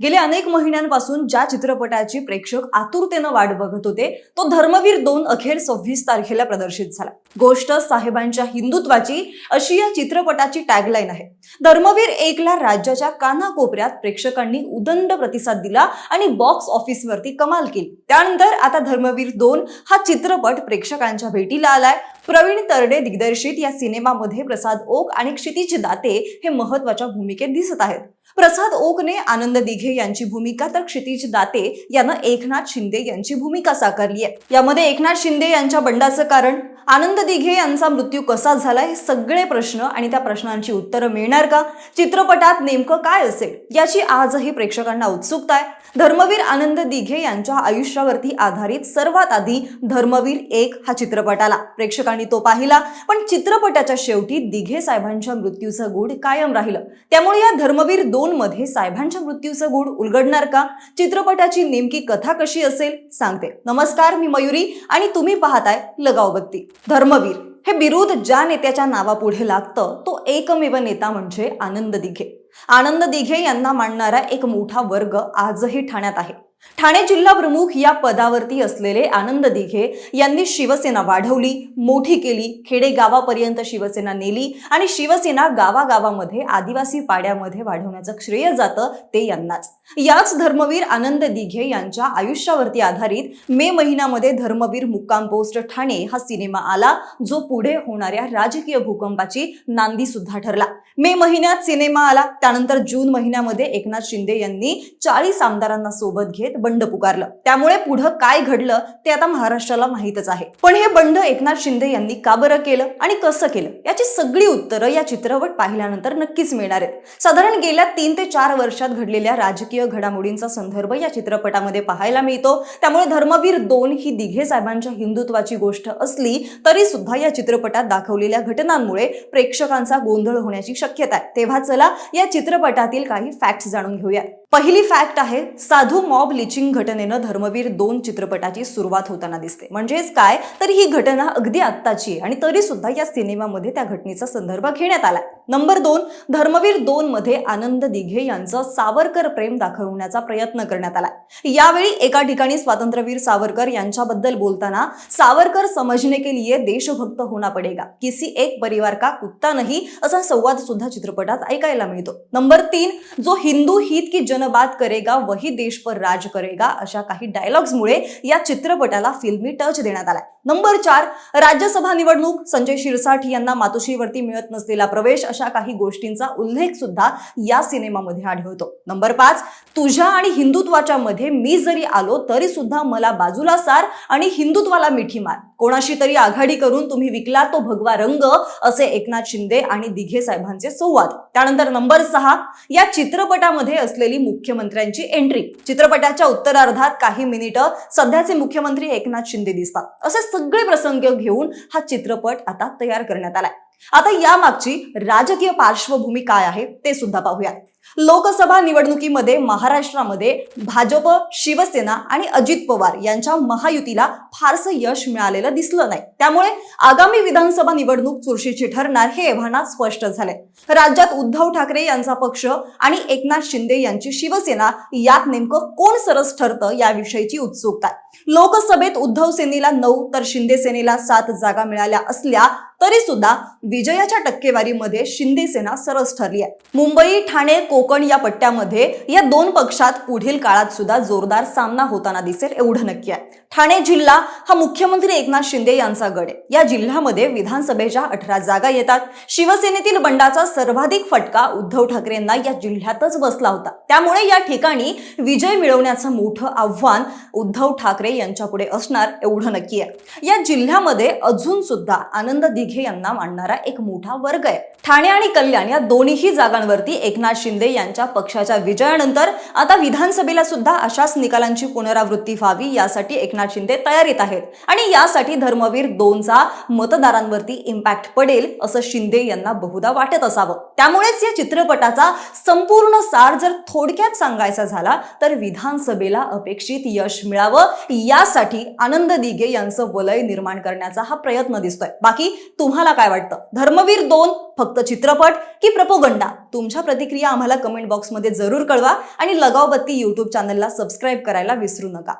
गेल्या अनेक महिन्यांपासून ज्या चित्रपटाची प्रेक्षक आतुरतेनं वाट बघत होते तो धर्मवीर दोन अखेर सव्वीस तारखेला प्रदर्शित झाला. गोष्ट साहेबांच्या हिंदुत्वाची अशी या चित्रपटाची टॅगलाईन आहे. धर्मवीर एकला राज्याच्या कानाकोपऱ्यात प्रेक्षकांनी उदंड प्रतिसाद दिला आणि बॉक्स ऑफिसवरती कमाल केली. त्यानंतर आता धर्मवीर दोन हा चित्रपट प्रेक्षकांच्या भेटीला आलाय. प्रवीण तरडे दिग्दर्शित या सिनेमामध्ये प्रसाद ओक आणि क्षितिज दाते हे महत्त्वाच्या भूमिकेत दिसत आहेत. प्रसाद ओकने आनंद दिघे यांची भूमिका तर क्षितिज दाते यानं एकनाथ शिंदे यांची भूमिका साकारली आहे. यामध्ये एकनाथ शिंदे यांच्या बंडाचं कारण? आनंद दिघे यांचा मृत्यू कसा झाला हे सगळे प्रश्न आणि त्या प्रश्नांची उत्तरं मिळणार का? चित्रपटात नेमकं काय असेल? याची आजही प्रेक्षकांना उत्सुकता आहे. धर्मवीर आनंद दिघे यांच्या आयुष्यावरती आधारित सर्वात आधी धर्मवीर एक हा चित्रपट आला. प्रेक्षकांनी तो पाहिला. पण चित्रपटाच्या शेवटी दिघे साहेबांच्या मृत्यूचं गूढ कायम राहिलं. त्यामुळे या धर्मवीर दोन मध्ये साहेबांच्या मृत्यूचं गूढ उलगडणार का? चित्रपटाची नेमकी कथा कशी असेल? सांगते. नमस्कार मी मयुरी आणि तुम्ही पाहताय लगाव बत्ती. धर्मवीर. हे बिरुद ज्या नेत्याच्या नावापुढे लागतं तो एकमेव नेता म्हणजे आनंद दिघे. आनंद दिघे यांना मांडणारा एक मोठा वर्ग आजही ठाण्यात आहे. ठाणे जिल्हा प्रमुख या पदावरती असलेले आनंद दिघे यांनी शिवसेना वाढवली मोठी केली खेडेगावापर्यंत शिवसेना नेली आणि शिवसेना गावागावामध्ये आदिवासी पाड्यामध्ये वाढवण्याचं श्रेय जातं ते यांनाच. याच धर्मवीर आनंद दिघे यांच्या आयुष्यावरती आधारित मे महिन्यामध्ये धर्मवीर मुक्काम पोस्ट ठाणे हा सिनेमा आला जो पुढे होणाऱ्या राजकीय भूकंपाची नांदी सुद्धा ठरला. मे महिन्यात सिनेमा आला त्यानंतर जून महिन्यामध्ये एकनाथ शिंदे यांनी चाळीस आमदारांना सोबत घेत बंड पुकारलं. त्यामुळे पुढं काय घडलं ते आता महाराष्ट्राला माहीतच आहे. पण हे बंड एकनाथ शिंदे यांनी का बरं केलं आणि कसं केलं? याची सगळी उत्तरं या चित्रपट पाहिल्यानंतर नक्कीच मिळणार आहेत. साधारण गेल्या तीन ते चार वर्षात घडलेल्या राजकीय घडामोडींचा संदर्भ या चित्रपटामध्ये पाहायला मिळतो. त्यामुळे धर्मवीर दोन ही दिघे साहेबांच्या हिंदुत्वाची गोष्ट असली तरी सुद्धा या चित्रपटात दाखवलेल्या घटनांमुळे प्रेक्षकांचा गोंधळ होण्याची शक्यता आहे. तेव्हा चला या चित्रपटातील काही फॅक्ट्स जाणून घेऊया. पहिली फॅक्ट आहे साधू मॉब लिचिंग घटनेनं धर्मवीर दोन चित्रपटाची सुरुवात होताना दिसते. म्हणजेच काय? तर ही घटना अगदी आत्ताची आहे. आणि तरी सुद्धा या सिनेमामध्ये त्या घटनेचा संदर्भ घेण्यात आला नंबर दोन धर्मवीर दोन मध्ये आनंद दिघे यांचं सावरकर प्रेम दाखवण्याचा प्रयत्न करण्यात आला यावेळी एका ठिकाणी स्वातंत्र्यवीर सावरकर यांच्याबद्दल बोलताना सावरकर समजने के लिए देशभक्त होना पडेगा. किसी एक परिवार का कुत्ता नाही असा संवाद सुद्धा चित्रपटात ऐकायला मिळतो. नंबर तीन जो हिंदू हित की जनबात करेगा वही देश पर राज करेगा अशा काही डायलॉग्समुळे या चित्रपटाला फिल्मी टच देण्यात आलाय. नंबर चार राज्यसभा निवडणूक. संजय शिरसाठ यांना मातोश्रीवरती मिळत नसलेला प्रवेश अशा काही गोष्टींचा उल्लेख सुद्धा या सिनेमामध्ये आढळतो. नंबर पाच तुझ्या आणि हिंदुत्वाच्या मध्ये मी जरी आलो तरी सुद्धा मला बाजूला सार आणि हिंदुत्वाला मिठी मार. कोणाशी तरी आघाडी करून तुम्ही विकला तो भगवा रंग असे एकनाथ शिंदे आणि दिघे साहेबांचे संवाद. त्यानंतर नंबर सहा या चित्रपटामध्ये असलेली मुख्यमंत्र्यांची एंट्री चित्रपटाच्या उत्तरार्धात काही मिनिटं सध्याचे मुख्यमंत्री एकनाथ शिंदे दिसतात. असे सगळे प्रसंग घेऊन हा चित्रपट आता तयार करण्यात आलाय. आता यामागची राजकीय पार्श्वभूमी काय आहे ते सुद्धा पाहूया लोकसभा निवडणुकीमध्ये महाराष्ट्रामध्ये भाजप शिवसेना आणि अजित पवार यांच्या महायुतीला फारसं यश मिळालेलं दिसलं नाही. त्यामुळे आगामी विधानसभा निवडणूक चुरशीची ठरणार हे एव्हाना स्पष्ट झाले. राज्यात उद्धव ठाकरे यांचा पक्ष आणि एकनाथ शिंदे यांची शिवसेना यात नेमकं कोण सरस ठरतं याविषयीची उत्सुकता लोकसभेत उद्धव सेनेला नऊ तर शिंदे सेनेला सात जागा मिळाल्या असल्या तरी सुद्धा विजयाच्या टक्केवारीमध्ये शिंदे सेना सरस ठरली आहे. मुंबई ठाणे कोकण या पट्ट्यामध्ये या दोन पक्षात पुढील काळात सुद्धा जोरदार सामना होताना दिसेल एवढं नक्की आहे. ठाणे जिल्हा हा मुख्यमंत्री एकनाथ शिंदे यांचा गड आहे. या जिल्ह्यामध्ये विधानसभेच्या अठरा जागा येतात. शिवसेनेतील बंडाचा सर्वाधिक फटका उद्धव ठाकरेंना या जिल्ह्यातच बसला होता. त्यामुळे या ठिकाणी विजय मिळवण्याचं मोठं आव्हान उद्धव ठाकरे यांच्या पुढे असणार एवढं नक्की आहे. या जिल्ह्यामध्ये अजून सुद्धा आनंद दिघे यांना मांडणारा एक मोठा वर्ग आहे. ठाणे आणि कल्याण या दोन्हीही जागांवरती एकनाथ शिंदे यांच्या पक्षाच्या विजयानंतर आता विधानसभेला सुद्धा अशाच निकालांची पुनरावृत्ती व्हावी यासाठी एकनाथ एकनाथ शिंदे तयारीत आहेत. आणि यासाठी धर्मवीर दोनचा मतदारांवरती इम्पॅक्ट पडेल असं शिंदे यांना बहुधा वाटत असावं. त्यामुळेच या चित्रपटाचा संपूर्ण सार जर थोडक्यात सांगायचा झाला तर विधानसभेला अपेक्षित यश मिळावं. यासाठी आनंद दिघे यांचं वलय निर्माण करण्याचा हा प्रयत्न दिसतोय. बाकी तुम्हाला काय वाटतं? धर्मवीर दोन फक्त चित्रपट की प्रपोगंडा? तुमच्या प्रतिक्रिया आम्हाला कमेंट बॉक्समध्ये जरूर कळवा. आणि लगावबत्ती यूट्यूब चॅनलला सबस्क्राईब करायला विसरू नका.